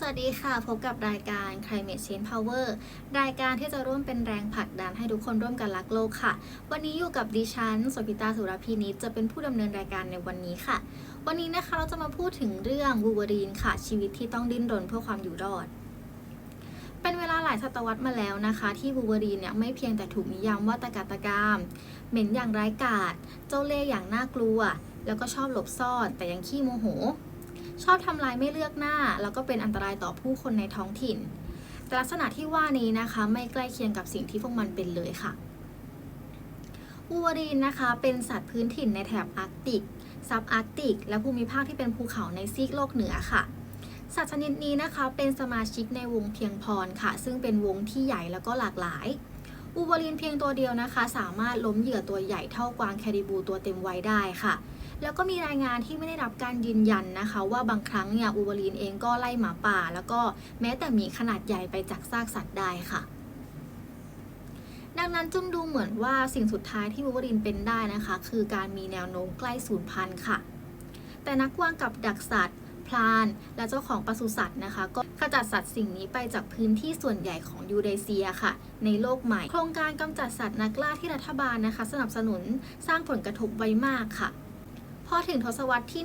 สวัสดีค่ะ พบกับรายการ Climate Change Power รายการที่จะร่วมเป็นแรงผลักดันให้ทุกคนร่วมกันรักโลกค่ะ วันนี้อยู่กับดิฉันสพิตาสุรพีนิจจะเป็นผู้ดำเนินรายการในวันนี้ค่ะ วันนี้นะคะเราจะมาพูดถึงเรื่องวูเวอรีนค่ะ ชีวิตที่ต้องดิ้นรนเพื่อความอยู่รอดเป็นเวลาหลายศตวรรษมาแล้วนะคะ ที่วูเวอรีนเนี่ยไม่เพียงแต่ถูกนิยามว่าตะกาตะกาม เหม็นอย่างร้ายกาจเจ้าเล่ห์อย่างน่ากลัว แล้วก็ชอบหลบซ่อนแต่ยังขี้โมโห ชอบทำลายไม่เลือกหน้า แล้วก็เป็นอันตรายต่อผู้คนในท้องถิ่น แต่ลักษณะที่ว่านี้นะคะไม่ใกล้เคียงกับสิ่งที่พวกมันเป็นเลยค่ะวูวารีนนะคะเป็นสัตว์พื้นถิ่นในแถบอาร์กติก ซับอาร์กติก และภูมิภาคที่เป็นภูเขาในซีกโลกเหนือค่ะ สัตว์ชนิดนี้นะคะเป็นสมาชิกในวงเพียงพรค่ะ ซึ่งเป็นวงที่ใหญ่แล้วก็หลากหลายอูวารีนเพียงตัวเดียวนะคะ สามารถล้มเหยื่อตัวใหญ่เท่ากวางแคริบูตัวเต็มวัยได้ค่ะ แล้วก็มีรายงานที่ไม่ได้รับการยืนยันนะคะ ว่าบางครั้งเนี่ยอูวารีนเองก็ไล่หมาป่า แล้วก็แม้แต่หมีขนาดใหญ่ไปจากซากสัตว์ได้ค่ะดังนั้นจึงดูเหมือนว่าสิ่งสุดท้ายที่วูวารีนเป็นได้นะคะ คือการมีแนวโน้มใกล้สูญพันธุ์ค่ะ แต่นักวางกับดักสัตว์ พลาน และเจ้าของปศุสัตว์นะคะ ก็ขจัดสัตว์สิ่งนี้ไปจากพื้นที่ส่วนใหญ่ของยูเรเซียค่ะ ในโลกใหม่ โครงการกำจัดสัตว์นักล่าที่รัฐบาลนะคะ สนับสนุนสร้างผลกระทบไว้มากค่ะ พอถึงทศวรรษที่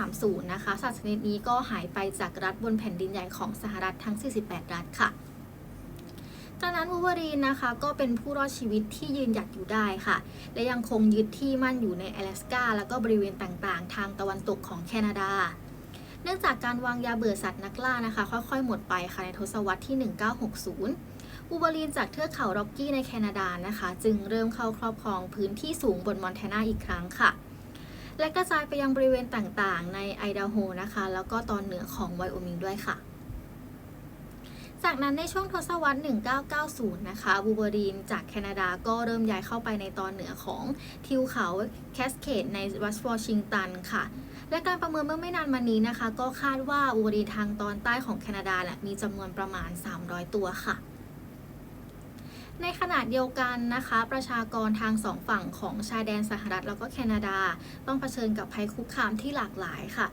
1930 นะคะสัตว์ชนิดนี้ก็หายไปจากรัฐบนแผ่นดินใหญ่ของสหรัฐทั้ง 48 รัฐค่ะจากนั้นวูเวอรีนนะคะก็เป็นผู้รอดชีวิตที่ยืนหยัดอยู่ได้ค่ะ และยังคงยึดที่มั่นอยู่ในแอลสกาแล้วก็บริเวณต่างๆ ทางตะวันตกของแคนาดา เนื่องจากการวางยาเบื่อสัตว์นักล่านะคะ ค่อยๆ หมดไปค่ะในทศวรรษที่ 1960อูเบอรีนจากเทือกเขาร็อกกี้ในแคนาดานะคะ จึงเริ่มเข้าครอบครองพื้นที่สูงบนมอนแทนาอีกครั้งค่ะ และกระจายไปยังบริเวณต่างๆ ในไอดาโฮนะคะ แล้วก็ตอนเหนือของไวโอมิงด้วยค่ะ จากนั้นในช่วงทศวรรษ 1990 นะคะ บูเบอรีนจากแคนาดาก็เริ่มย้ายเข้าไปในตอนเหนือของทิวเขาแคสเคดในรัฐวอชิงตันค่ะและการประเมินเมื่อไม่นานมานี้นะคะ ก็คาดว่าบูเบอรีนทางตอนใต้ของแคนาดาเนี่ยมีจำนวนประมาณ 300 ตัวค่ะ ในขณะเดียวกันนะคะ ประชากรทางสองฝั่งของชายแดนสหรัฐแล้วก็แคนาดา ต้องเผชิญกับภัยคุกคามที่หลากหลายค่ะ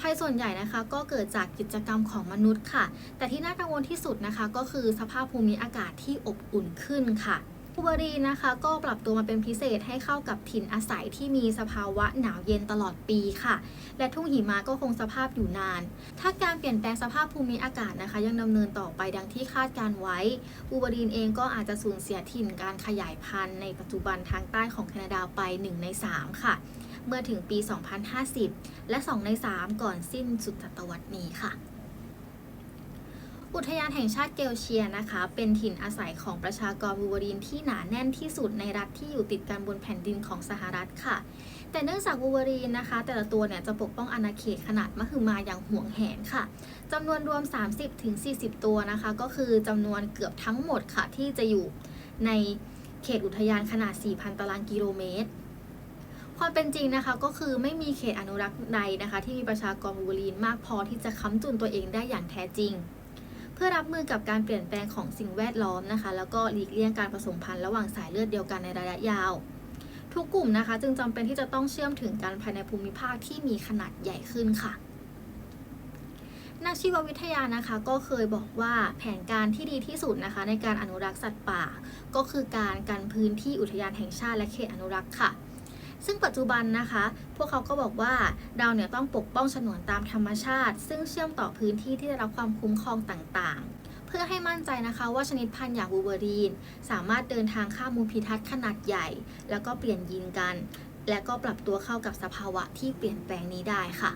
ภัยส่วนใหญ่นะคะก็เกิดจากกิจกรรมของมนุษย์ค่ะ แต่ที่น่ากังวลที่สุดนะคะ ก็คือสภาพภูมิอากาศที่อบอุ่นขึ้นค่ะ บูเบอรีนะคะก็ปรับตัวมาเป็นพิเศษให้เข้ากับถิ่นอาศัยที่มีสภาวะหนาวเย็นตลอดปีค่ะ และทุ่งหิมะก็คงสภาพอยู่นาน ถ้าการเปลี่ยนแปลงสภาพภูมิอากาศนะคะ ยังดำเนินต่อไปดังที่คาดการไว้บูเบอรีนเองก็อาจจะสูญเสียถิ่นการขยายพันธุ์ในปัจจุบันทางใต้ของแคนาดาไป 1 ใน 3 ค่ะ เมื่อถึงปี 2050 และ 2 ใน 3 ก่อนสิ้นสุดศตวรรษนี้ค่ะ อุทยานแห่งชาติเกลเชียนะคะ เป็นถิ่นอาศัยของประชากรบูวรีนที่หนาแน่นที่สุดในรัฐที่อยู่ติดกันบนแผ่นดินของสหรัฐค่ะ แต่เนื่องจากบูวรีนนะคะ แต่ละตัวเนี่ยจะปกป้องอาณาเขตขนาดมหึมาอย่างห่วงแหนค่ะจำนวนรวม 30-40 ตัวนะคะ ก็คือจำนวนเกือบทั้งหมดค่ะ ที่จะอยู่ในเขตอุทยานขนาด 4,000 ตารางกิโลเมตรความเป็นจริงนะคะก็คือไม่มีเขตอนุรักษ์ใดนะคะ ที่มีประชากรบูวอรีนมากพอที่จะค้ำจุนตัวเองได้อย่างแท้จริง พื่อรับมือกับการเปลี่ยนแปลงของสิ่งแวดล้อมนะคะ แล้วก็หลีกเลี่ยงการผสมพันธุ์ระหว่างสายเลือดเดียวกันในระยะยาว ทุกกลุ่มนะคะ จึงจำเป็นที่จะต้องเชื่อมถึงกันภายในภูมิภาคที่มีขนาดใหญ่ขึ้นค่ะนักชีววิทยานะคะก็เคยบอกว่าแผนการที่ดีที่สุดนะคะ ในการอนุรักษ์สัตว์ป่า ก็คือการกันพื้นที่อุทยานแห่งชาติและเขตอนุรักษ์ค่ะ ซึ่งปัจจุบันนะคะ พวกเขาก็บอกว่าเราเนี่ยต้องปกป้องฉนวนตามธรรมชาติ ซึ่งเชื่อมต่อพื้นที่ที่ได้รับความคุ้มครองต่างๆ เพื่อให้มั่นใจนะคะว่าชนิดพันธุ์อย่างบูเบอรีน สามารถเดินทางข้ามมูลพิทัศน์ขนาดใหญ่ แล้วก็เปลี่ยนยีนกัน และก็ปรับตัวเข้ากับสภาวะที่เปลี่ยนแปลงนี้ได้ค่ะ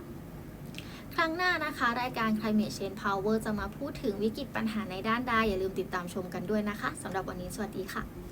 ครั้งหน้านะคะ รายการ Climate Change Power จะมาพูดถึงวิกฤตปัญหาในด้านใดอย่าลืมติดตามชมกันด้วยนะคะสำหรับวันนี้สวัสดีค่ะ